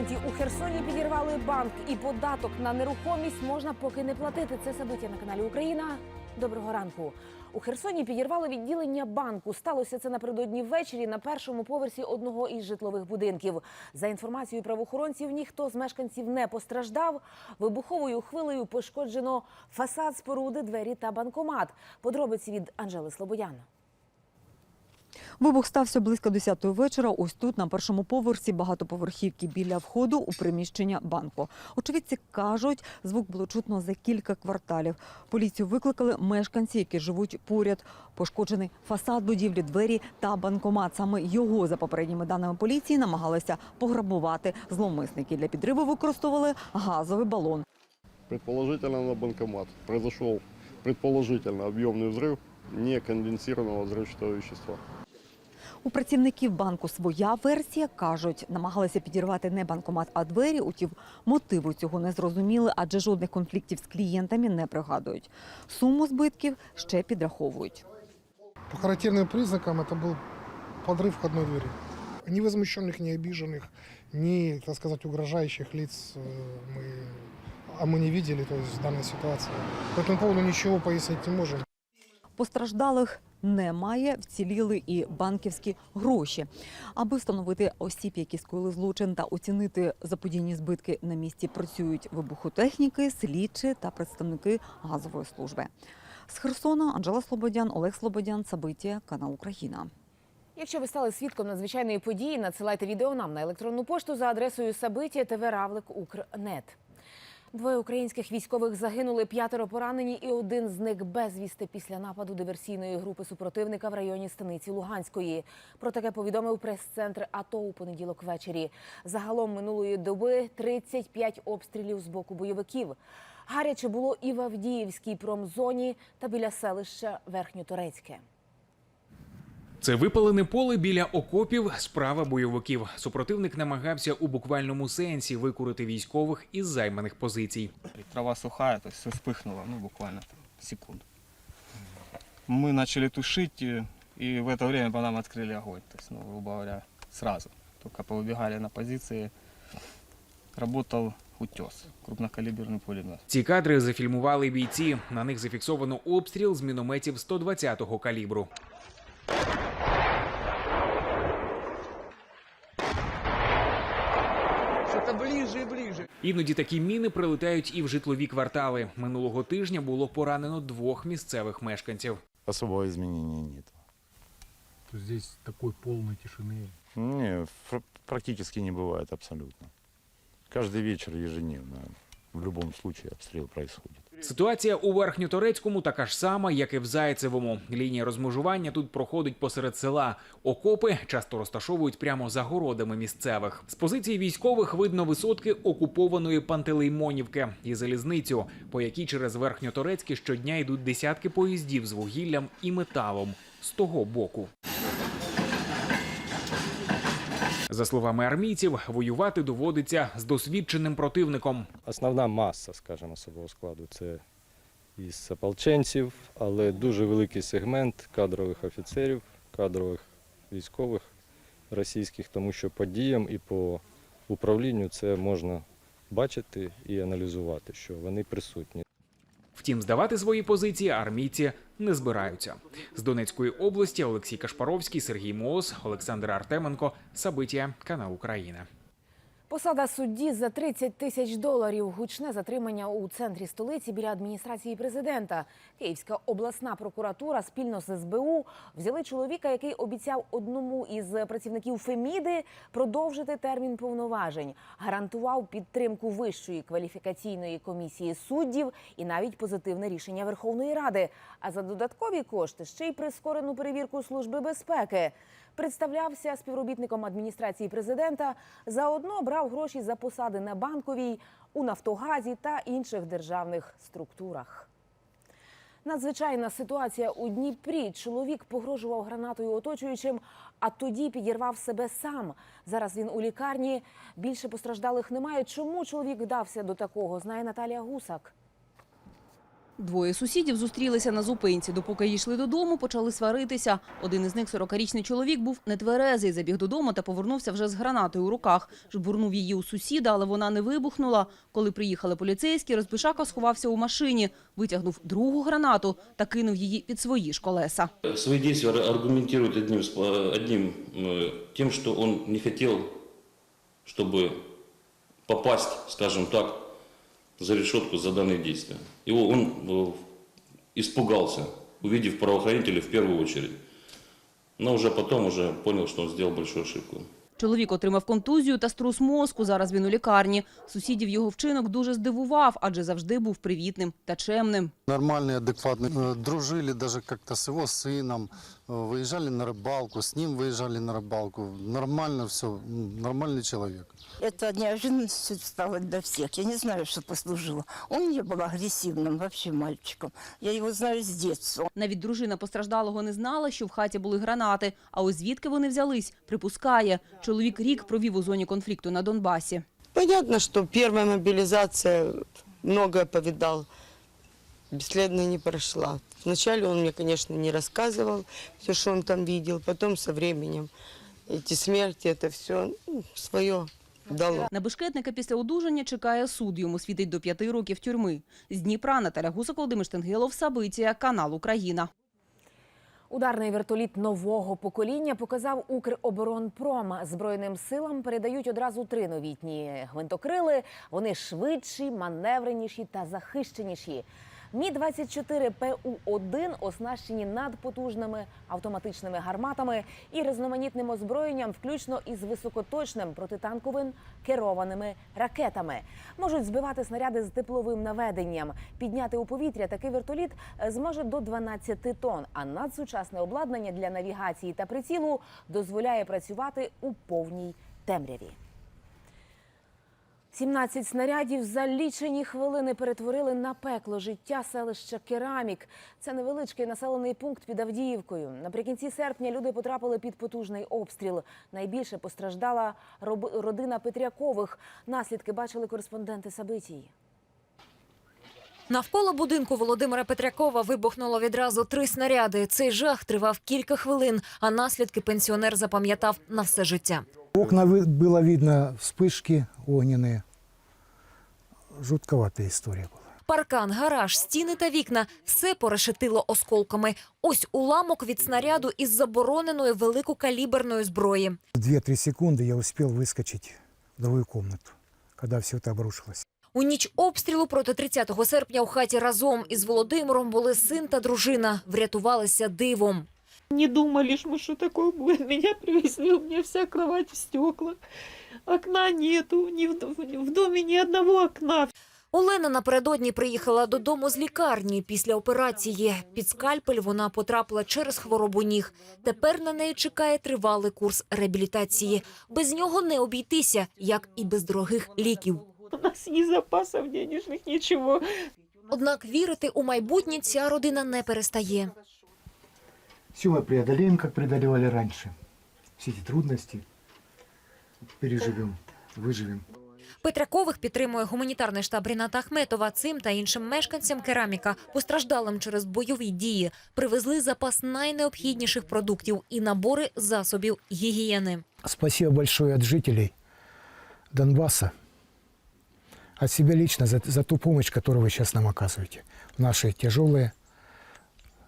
фронті у Херсоні підірвали банк, і податок на нерухомість можна поки не платити. Це собиття на каналі Україна. Доброго ранку. У Херсоні підірвали відділення банку. Сталося це напередодні ввечері на першому поверсі одного із житлових будинків. За інформацією правоохоронців, ніхто з мешканців не постраждав. Вибуховою хвилею пошкоджено фасад споруди, двері та банкомат. Подробиці від Анжели Слободян. Вибух стався близько 10-ї вечора. Ось тут, на першому поверсі багатоповерхівки біля входу у приміщення банку. Очевидці кажуть, звук було чутно за кілька кварталів. Поліцію викликали мешканці, які живуть поряд. Пошкоджений фасад будівлі, двері та банкомат. Саме його, за попередніми даними поліції, намагалися пограбувати зловмисники. Для підриву використовували газовий балон. Предположительно на банкомат. Произошел предположительно объемный взрыв неконденсированного взрывчатого вещества. У працівників банку своя версія кажуть, намагалися підірвати не банкомат, а двері. Утім, мотиву цього не зрозуміли, адже жодних конфліктів з клієнтами не пригадують. Суму збитків ще підраховують. По характерным признакам это был подрыв входной двери. Ни возмущенных, ни обиженных, ни, так сказать, угрожающих лиц э, мы, а мы не видели то есть, в данной ситуации. По этому поводу ничего пояснить не можем. Постраждалих немає, вціліли і банківські гроші. Аби встановити осіб, які скоїли злочин та оцінити заподійні збитки на місці, працюють вибухотехніки, слідчі та представники газової служби. З Херсона Анжела Слободян, Олег Слободян, Сабиття, канал Україна. Якщо ви стали свідком надзвичайної події, надсилайте відео нам на електронну пошту за адресою Сабиття ТВ Равлик Укрнет. Двоє українських військових загинули, п'ятеро поранені, і один з них безвісти після нападу диверсійної групи супротивника в районі станиці Луганської. Про таке повідомив прес-центр АТО у понеділок ввечері. Загалом минулої доби 35 обстрілів з боку бойовиків. Гаряче було і в Авдіївській промзоні та біля селища Верхньоторецьке. Це випалене поле біля окопів справа бойовиків. Супротивник намагався у буквальному сенсі викурити військових із займаних позицій. Трава сухая, то есть все вспыхнуло, ну буквально там, секунду. Мы начали тушить, э, и в это время по нам открыли огонь. То есть, ну, грубо говоря, сразу. Только поубегали на позиции. Работал утес, крупнокалиберный пулемет. Ці кадри зафільмували бійці. На них зафіксовано обстріл з мінометів 120-го калібру. Іноді такі міни прилетають і в житлові квартали. Минулого тижня було поранено двох місцевих мешканців. Особого изменения нет. То здесь такой полной тишины. Не, фр- практически не бывает абсолютно. Каждый вечер ежедневно в любом случае обстрел происходит. Ситуація у Верхньоторецькому така ж сама, як і в Зайцевому. Лінія розмежування тут проходить посеред села. Окопи часто розташовують прямо за городами місцевих. З позиції військових видно висотки окупованої Пантелеймонівки і залізницю, по якій через Верхньоторецьке щодня йдуть десятки поїздів з вугіллям і металом з того боку. За словами армійців, воювати доводиться з досвідченим противником. Основна маса, скажімо, особового складу це із ополченців, але дуже великий сегмент кадрових офіцерів, кадрових військових російських, тому що по діям і по управлінню це можна бачити і аналізувати, що вони присутні. Втім, здавати свої позиції армійці не збираються. З Донецької області Олексій Кашпаровський, Сергій Моос, Олександр Артеменко, Сабитія, канал Україна. Посада судді за 30 тисяч доларів. Гучне затримання у центрі столиці біля адміністрації президента. Київська обласна прокуратура спільно з СБУ взяли чоловіка, який обіцяв одному із працівників Феміди продовжити термін повноважень, гарантував підтримку вищої кваліфікаційної комісії суддів і навіть позитивне рішення Верховної Ради. А за додаткові кошти ще й прискорену перевірку служби безпеки. Представлявся співробітником адміністрації президента. Заодно брав гроші за посади на банковій, у Нафтогазі та інших державних структурах. Надзвичайна ситуація у Дніпрі. Чоловік погрожував гранатою оточуючим, а тоді підірвав себе сам. Зараз він у лікарні. Більше постраждалих немає. Чому чоловік вдався до такого? Знає Наталія Гусак. Двоє сусідів зустрілися на зупинці. Допоки йшли додому, почали сваритися. Один із них, 40-річний чоловік, був нетверезий. Забіг додому та повернувся вже з гранатою у руках. Жбурнув її у сусіда, але вона не вибухнула. Коли приїхали поліцейські, розбишака сховався у машині, витягнув другу гранату та кинув її під свої ж колеса. Свои действия аргументирует одним, одним тем, что он не хотел, чтобы попасть, скажем так, за решетку за данные действия. Его он э, испугался, увидев правоохранителей в первую очередь. Но уже потом уже понял, что он сделал большую ошибку. Чоловік отримав контузію та струс мозку. Зараз він у лікарні. Сусідів його вчинок дуже здивував, адже завжди був привітним та чемним. Нормальный, адекватный. Э, Дружили даже как-то с его сыном, э, выезжали на рыбалку, с ним выезжали на рыбалку. Нормально все, нормальный человек. Это неожиданностью стало для всех. Я не знаю, что послужило. Он не был агрессивным вообще мальчиком. Я его знаю с детства. Навіть дружина постраждалого не знала, що в хаті були гранати. А ось звідки вони взялись, припускає. Чоловік рік провів у зоні конфлікту на Донбасі. Понятно, что первая мобилизация многое повидал. Бесследно не прошла. Вначале он мне, конечно, не рассказывал все, что он там видел. Потом со временем эти смерти, это все свое дало. На бешкетника після одужання чекає суд. Йому світить до п'яти років тюрми. З Дніпра Наталя Гусак, Володимир Штенгелов, Сабиція, канал Україна. Ударний вертоліт нового покоління показав Укроборонпром. Збройним силам передають одразу три новітні гвинтокрили. Вони швидші, маневреніші та захищеніші. Мі 24 пу 1 оснащені надпотужними автоматичними гарматами і різноманітним озброєнням, включно із високоточним протитанковим керованими ракетами. Можуть збивати снаряди з тепловим наведенням. Підняти у повітря такий вертоліт е, зможе до 12 тонн. А надсучасне обладнання для навігації та прицілу дозволяє працювати у повній темряві. 17 снарядів за лічені хвилини перетворили на пекло життя селища Керамік. Це невеличкий населений пункт під Авдіївкою. Наприкінці серпня люди потрапили під потужний обстріл. Найбільше постраждала родина Петрякових. Наслідки бачили кореспонденти Сабитії. Навколо будинку Володимира Петрякова вибухнуло відразу три снаряди. Цей жах тривав кілька хвилин, а наслідки пенсіонер запам'ятав на все життя. Окна вы- было видно, вспышки огненные. Жутковатая история была. Паркан, гараж, стіни та вікна все порешетило осколками. Ось уламок від снаряду із забороненої великокаліберної зброї. Две-три секунды я успел выскочить в другую комнату, когда все это обрушилось. У ніч обстрілу проти 30 серпня у хаті разом із Володимиром були син та дружина. Врятувалися дивом. Не думали, ж мы, что такое будет. Меня привезли, у меня вся кровать в стеклах. Окна нету, ни в, в доме ни одного окна. Олена напередодні приїхала додому з лікарні після операції. Під скальпель вона потрапила через хворобу ніг. Тепер на неї чекає тривалий курс реабілітації. Без нього не обійтися, як і без дорогих ліків. У нас ни запасов денежных, ничего. Однак вірити у майбутнє ця родина не перестає. Все мы преодолеем, как преодолевали раньше. Все эти трудности переживем, выживем. Петрякових підтримує гуманітарний штаб Ріната Ахметова. Цим та іншим мешканцям кераміка, постраждалим через бойові дії, привезли запас найнеобхідніших продуктів і набори засобів гігієни. Спасибо большое от жителей Донбасса, от себя лично за, за ту помощь, которую вы сейчас нам оказываете в наше тяжелое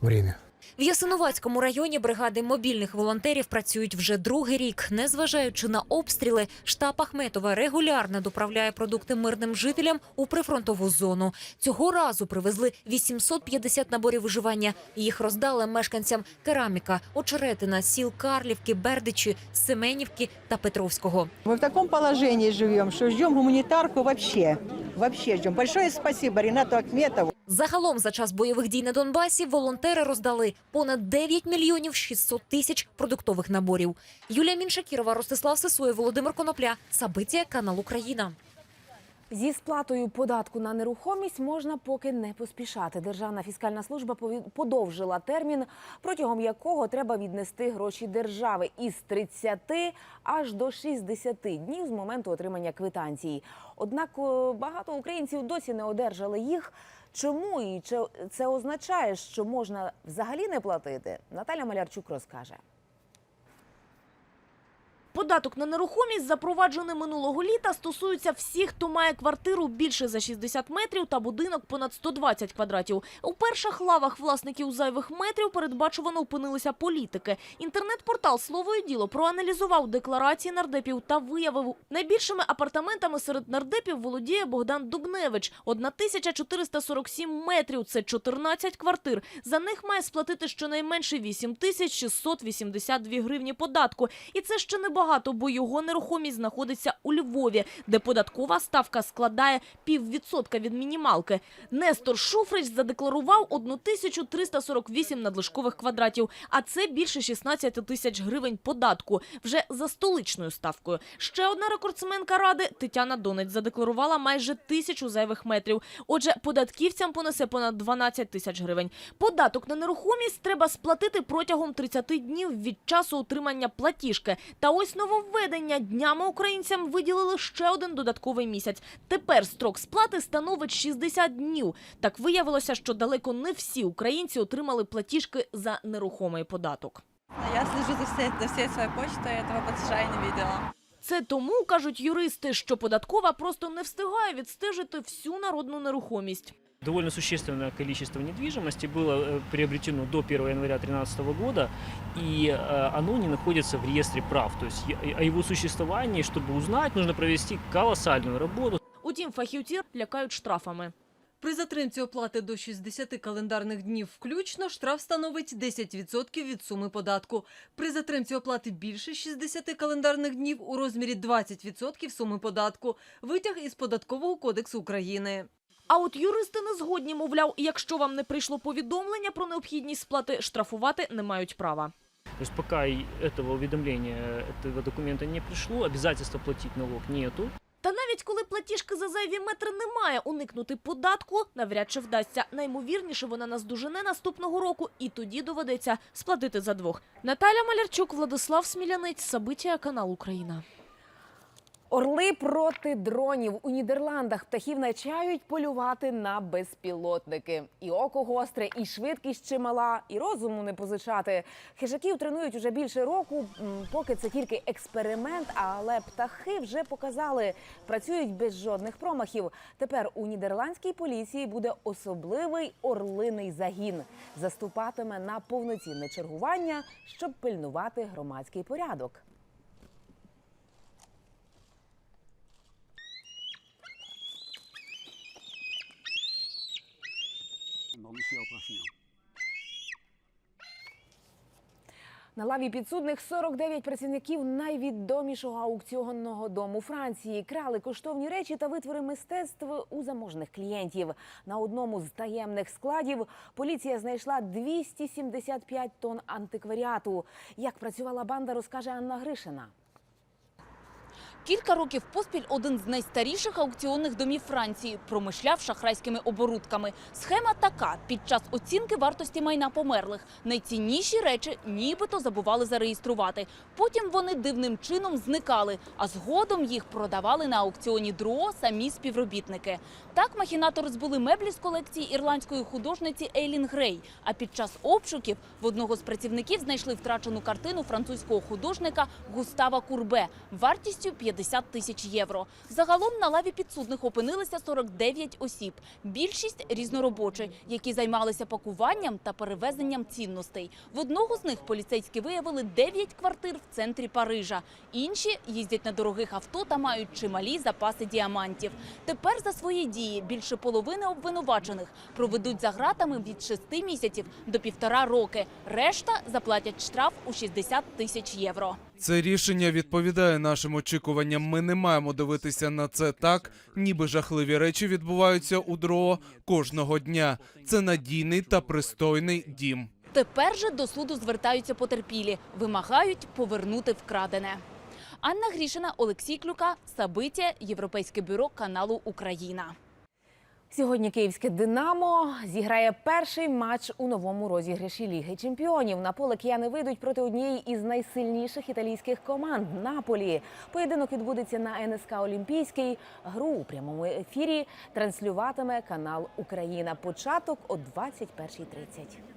время. В Ясиновацькому районі бригади мобільних волонтерів працюють вже другий рік. Незважаючи на обстріли, штаб Ахметова регулярно доправляє продукти мирним жителям у прифронтову зону. Цього разу привезли 850 наборів виживання. Їх роздали мешканцям Кераміка, Очеретина, сіл Карлівки, Бердичі, Семенівки та Петровського. Мы в таком положении живем, что ждем гуманитарку вообще. Вообще ждем. Большое спасибо Ренату Ахметову. Загалом за час бойових дій на Донбасі волонтери роздали понад 9 мільйонів 600 тисяч продуктових наборів. Юлія Міншакірова, Ростислав Сисоєв, Володимир Конопля. Сабиція, канал Україна. Зі сплатою податку на нерухомість можна поки не поспішати. Державна фіскальна служба подовжила термін, протягом якого треба віднести гроші держави із 30 аж до 60 днів з моменту отримання квитанції. Однак багато українців досі не одержали їх. Чому і чи це означає, що можна взагалі не платити? Наталя Малярчук розкаже. Податок на нерухомість, запроваджений минулого літа, стосується всіх, хто має квартиру більше за 60 метрів та будинок понад 120 квадратів. У перших лавах власників зайвих метрів передбачувано опинилися політики. Інтернет-портал «Слово і діло» проаналізував декларації нардепів та виявив, найбільшими апартаментами серед нардепів володіє Богдан Дубневич. 1447 метрів – це 14 квартир. За них має сплатити щонайменше 8682 гривні податку. І це ще не багато, бо його нерухомість знаходиться у Львові, де податкова ставка складає піввідсотка від мінімалки. Нестор Шуфрич задекларував 1348 надлишкових квадратів, а це більше 16 тисяч гривень податку вже за столичною ставкою. Ще одна рекордсменка ради Тетяна Донець задекларувала майже тисячу зайвих метрів. Отже, податківцям понесе понад 12 тисяч гривень. Податок на нерухомість треба сплатити протягом 30 днів від часу отримання платіжки. Та ось нововведення днями українцям виділили ще один додатковий місяць. Тепер строк сплати становить 60 днів. Так виявилося, що далеко не всі українці отримали платіжки за нерухомий податок. Я слежу за всей, за всей своей почтой, этого платежа я не видела. Це тому, кажуть юристи, що податкова просто не встигає відстежити всю народну нерухомість. Довольно существенное количество недвижимости было э, приобретено до 1 января 2013 года, и э, оно не находится в реестре прав. То есть е- о его существовании, чтобы узнать, нужно провести колоссальную работу. Утім, фахівці лякають штрафами. При затримці оплати до 60 календарних днів включно штраф становить 10% від суми податку. При затримці оплати більше 60 календарних днів у розмірі 20% суми податку. Витяг із Податкового кодексу України. А от юристи не згодні, мовляв, якщо вам не прийшло повідомлення про необхідність сплати, штрафувати не мають права. То есть пока этого уведомления, этого документа не пришло, обязательства платить налог нету. Та навіть коли платіжки за зайві метри немає, уникнути податку навряд чи вдасться. Наймовірніше вона наздожене наступного року, і тоді доведеться сплатити за двох. Наталя Малярчук, Владислав Смілянець, Сабиття, канал Україна. Орли проти дронів у Нідерландах птахів навчають полювати на безпілотники. І око гостре, і швидкість чимала, і розуму не позичати. Хижаків тренують уже більше року. Поки це тільки експеримент, але птахи вже показали, працюють без жодних промахів. Тепер у нідерландській поліції буде особливий орлиний загін. Заступатиме на повноцінне чергування, щоб пильнувати громадський порядок. На лаві підсудних 49 працівників найвідомішого аукціонного дому Франції крали коштовні речі та витвори мистецтв у заможних клієнтів. На одному з таємних складів поліція знайшла 275 тонн антикваріату. Як працювала банда, розкаже Анна Гришина. Кілька років поспіль один з найстаріших аукціонних домів Франції промишляв шахрайськими оборудками. Схема така: під час оцінки вартості майна померлих найцінніші речі нібито забували зареєструвати. Потім вони дивним чином зникали, а згодом їх продавали на аукціоні ДРО самі співробітники. Так махінатори збули меблі з колекції ірландської художниці Ейлін Грей. А під час обшуків в одного з працівників знайшли втрачену картину французького художника Густава Курбе вартістю 50 тисяч євро. Загалом на лаві підсудних опинилися 49 осіб. Більшість різноробочі, які займалися пакуванням та перевезенням цінностей. В одного з них поліцейські виявили 9 квартир в центрі Парижа. Інші їздять на дорогих авто та мають чималі запаси діамантів. Тепер за свої дії більше половини обвинувачених проведуть за ґратами від 6 місяців до півтора роки. Решта заплатять штраф у 60 тисяч євро. Це рішення відповідає нашим очікуванням. Ми не маємо дивитися на це так, ніби жахливі речі відбуваються у ДРО кожного дня. Це надійний та пристойний дім. Тепер же до суду звертаються потерпілі, вимагають повернути вкрадене. Анна Грішина, Олексій Клюка, Сабиття, Європейське бюро каналу Україна. Сьогодні київське Динамо зіграє перший матч у новому розіграші Ліги Чемпіонів. На поле кияни вийдуть проти однієї із найсильніших італійських команд Наполі. Поєдинок відбудеться на НСК Олімпійський. Гру у прямому ефірі транслюватиме канал Україна. Початок о 21.30.